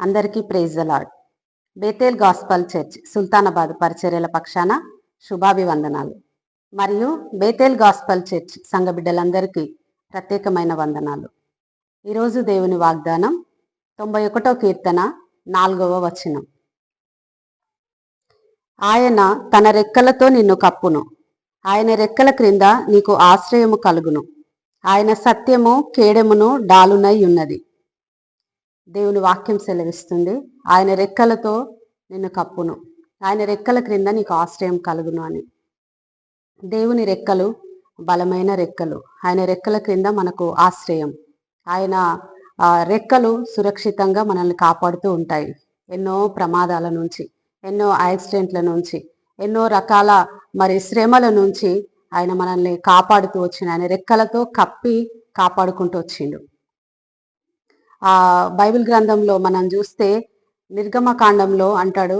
అందరికీ praise the Lord Bethel gospel church Sultanabad పరిచర్యల పక్షాన శుభాభివందనాలు. మరియు బేతేల్ గాస్పల్ చర్చ్ సంఘ బిడ్డలందరికీ ప్రత్యేకమైన వందనాలు. ఈరోజు దేవుని వాగ్దానం తొంభై ఒకటో కీర్తన నాలుగవ వచనం. ఆయన తన రెక్కలతో నిన్ను కప్పును. ఆయన రెక్కల క్రింద నీకు ఆశ్రయము కలుగును. ఆయన సత్యము కేడెమును డాలునై ఉన్నది. దేవుని వాక్యం సెలవిస్తుంది. ఆయన రెక్కలతో నిన్ను కప్పును. ఆయన రెక్కల క్రింద నీకు ఆశ్రయం కలుగును అని. దేవుని రెక్కలు బలమైన రెక్కలు. ఆయన రెక్కల క్రింద మనకు ఆశ్రయం. ఆయన రెక్కలు సురక్షితంగా మనల్ని కాపాడుతూ ఉంటాయి. ఎన్నో ప్రమాదాల నుంచి ఎన్నో యాక్సిడెంట్ల నుంచి ఎన్నో రకాల మరి శ్రమల నుంచి ఆయన మనల్ని కాపాడుతూ వచ్చిన ఆయన రెక్కలతో కప్పి కాపాడుకుంటూ వచ్చిండు. ఆ బైబిల్ గ్రంథంలో మనం చూస్తే నిర్గమకాండంలో అంటాడు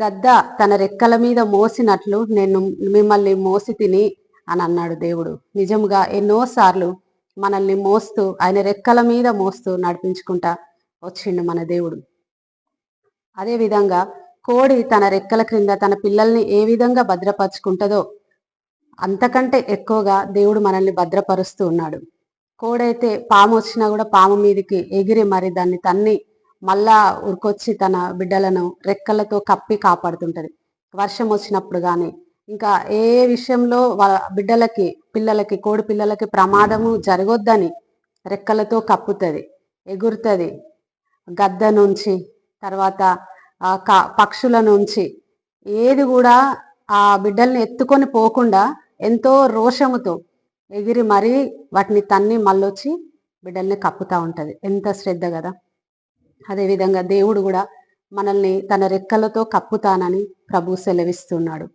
గద్ద తన రెక్కల మీద మోసినట్లు నేను మిమ్మల్ని మోసి తిని అని అన్నాడు దేవుడు. నిజంగా ఎన్నోసార్లు మనల్ని మోస్తూ ఆయన రెక్కల మీద మోస్తూ నడిపించుకుంటా వచ్చిండు మన దేవుడు. అదే విధంగా కోడి తన రెక్కల క్రింద తన పిల్లల్ని ఏ విధంగా భద్రపరుచుకుంటుందో అంతకంటే ఎక్కువగా దేవుడు మనల్ని భద్రపరుస్తూ ఉన్నాడు. కోడైతే పాము వచ్చినా కూడా పాము మీదకి ఎగిరి మరి దాన్ని తన్ని మళ్ళా ఉరికొచ్చి తన బిడ్డలను రెక్కలతో కప్పి కాపాడుతుంటది. వర్షం వచ్చినప్పుడు కానీ ఇంకా ఏ విషయంలో వాళ్ళ బిడ్డలకి పిల్లలకి కోడి పిల్లలకి ప్రమాదము జరగొద్దని రెక్కలతో కప్పుతుంది ఎగురుతుంది. గద్ద నుంచి తర్వాత పక్షుల నుంచి ఏది కూడా ఆ బిడ్డల్ని ఎత్తుకొని పోకుండా ఎంతో రోషముతో ఎగిరి మరీ వాటిని తన్ని మళ్ళొచ్చి బిడ్డల్ని కప్పుతూ ఉంటుంది. ఎంత శ్రద్ధ కదా! అదేవిధంగా దేవుడు కూడా మనల్ని తన రెక్కలతో కప్పుతానని ప్రభు సెలవిస్తున్నాడు.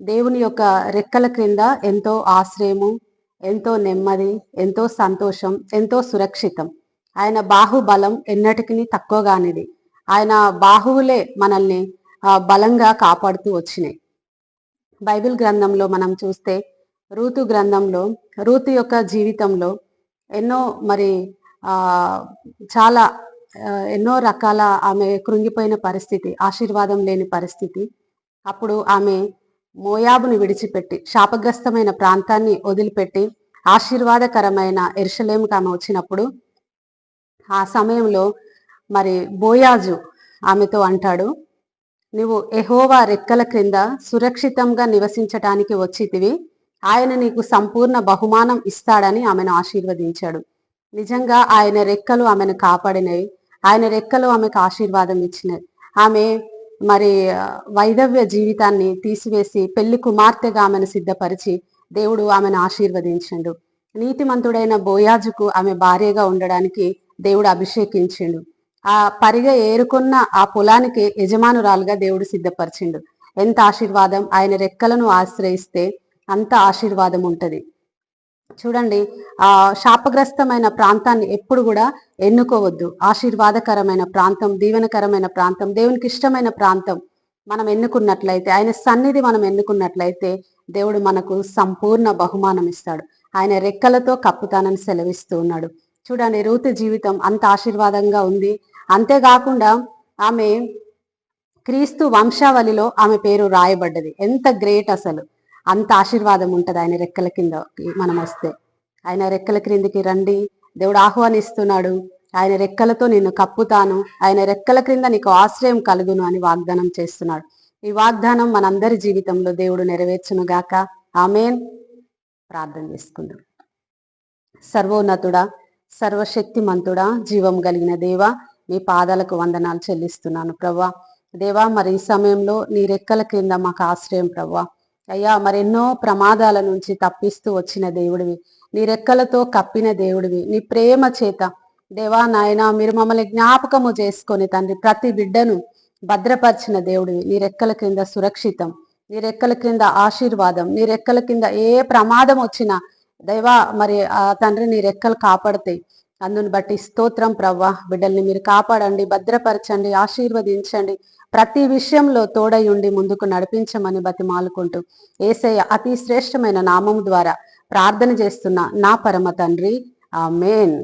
దేవుని యొక్క రెక్కల క్రింద ఎంతో ఆశ్రయము ఎంతో నెమ్మది ఎంతో సంతోషం ఎంతో సురక్షితం. ఆయన బాహుబలం ఎన్నటికి తక్కువగానిది ఆయన బాహువులే మనల్ని బలంగా కాపాడుతూ వచ్చినాయి. బైబిల్ గ్రంథంలో మనం చూస్తే రూతు గ్రంథంలో రూతు యొక్క జీవితంలో ఎన్నో మరి చాలా ఎన్నో రకాల ఆమె కృంగిపోయిన పరిస్థితి ఆశీర్వాదం లేని పరిస్థితి. అప్పుడు ఆమె మోయాబును విడిచిపెట్టి శాపగ్రస్తమైన ప్రాంతాన్ని వదిలిపెట్టి ఆశీర్వాదకరమైన ఎరుషలేముకి ఆమె వచ్చినప్పుడు ఆ సమయంలో మరి బోయాజు ఆమెతో అంటాడు నువ్వు ఎహోవా రెక్కల క్రింద సురక్షితంగా నివసించటానికి వచ్చితివి. ఆయన నీకు సంపూర్ణ బహుమానం ఇస్తాడని ఆమెను ఆశీర్వదించాడు. నిజంగా ఆయన రెక్కలు ఆమెను కాపాడినవి. ఆయన రెక్కలు ఆమెకు ఆశీర్వాదం ఇచ్చినవి. ఆమె మరి వైదవ్య జీవితాన్ని తీసివేసి పెళ్ళి కుమార్తెగా ఆమెను సిద్ధపరిచి దేవుడు ఆమెను ఆశీర్వదించిండు. నీతిమంతుడైన బోయాజుకు ఆమె భార్యగా ఉండడానికి దేవుడు అభిషేకించిండు. ఆ పరిగ ఏరుకున్న ఆ పొలానికి యజమానురాలుగా దేవుడు సిద్ధపరిచిండు. ఎంత ఆశీర్వాదం! ఆయన రెక్కలను ఆశ్రయిస్తే అంత ఆశీర్వాదం ఉంటుంది. చూడండి ఆ శాపగ్రస్తమైన ప్రాంతాన్ని ఎప్పుడు కూడా ఎన్నుకోవద్దు. ఆశీర్వాదకరమైన ప్రాంతం దీవెనకరమైన ప్రాంతం దేవునికి ఇష్టమైన ప్రాంతం మనం ఎన్నుకున్నట్లయితే ఆయన సన్నిధి మనం ఎన్నుకున్నట్లయితే దేవుడు మనకు సంపూర్ణ బహుమానం ఇస్తాడు. ఆయన రెక్కలతో కప్పుతానని సెలవిస్తూ ఉన్నాడు. చూడండి రూతు జీవితం అంత ఆశీర్వాదంగా ఉంది. అంతేకాకుండా ఆమె క్రీస్తు వంశావళిలో ఆమె పేరు రాయబడ్డది. ఎంత గ్రేట్ అసలు. అంత ఆశీర్వాదం ఉంటుంది ఆయన రెక్కల కింద మనం వస్తే. ఆయన రెక్కల క్రిందికి రండి. దేవుడు ఆహ్వానిస్తున్నాడు. ఆయన రెక్కలతో నిన్ను కప్పుతాను. ఆయన రెక్కల క్రింద నీకు ఆశ్రయం కలుగును అని వాగ్దానం చేస్తున్నాడు. ఈ వాగ్దానం మనందరి జీవితంలో దేవుడు నెరవేర్చును గాక. ఆమెన్. ప్రార్థన చేసుకుందాం. సర్వోన్నతుడా సర్వశక్తిమంతుడా జీవం కలిగిన దేవ నీ పాదాలకు వందనాలు చెల్లిస్తున్నాను ప్రవ్వా. దేవా మరి ఈ సమయంలో నీ రెక్కల క్రింద మాకు ఆశ్రయం ప్రవ్వా. అయ్యా మరెన్నో ప్రమాదాల నుంచి తప్పిస్తూ వచ్చిన దేవుడివి. నీ రెక్కలతో కప్పిన దేవుడివి. నీ ప్రేమ చేత. దేవా నాయన మీరు మమ్మల్ని జ్ఞాపకము చేసుకొని తండ్రి ప్రతి బిడ్డను భద్రపరిచిన దేవుడివి. నీ రెక్కల క్రింద సురక్షితం. నీ రెక్కల క్రింద ఆశీర్వాదం. నీ రెక్కల కింద ఏ ప్రమాదం వచ్చినా దైవా మరి ఆ తండ్రి నీ రెక్కలు కాపాడతాయి. అందుని బట్టి స్తోత్రం ప్రవ్వా. బిడ్డల్ని మీరు కాపాడండి భద్రపరచండి ఆశీర్వదించండి. ప్రతి విషయంలో తోడై ఉండి ముందుకు నడిపించమని బతిమాలుకుంటూ ఏసయ్య అతి శ్రేష్టమైన నామం ద్వారా ప్రార్థన చేస్తున్న నా పరమ తండ్రి. ఆ మేన్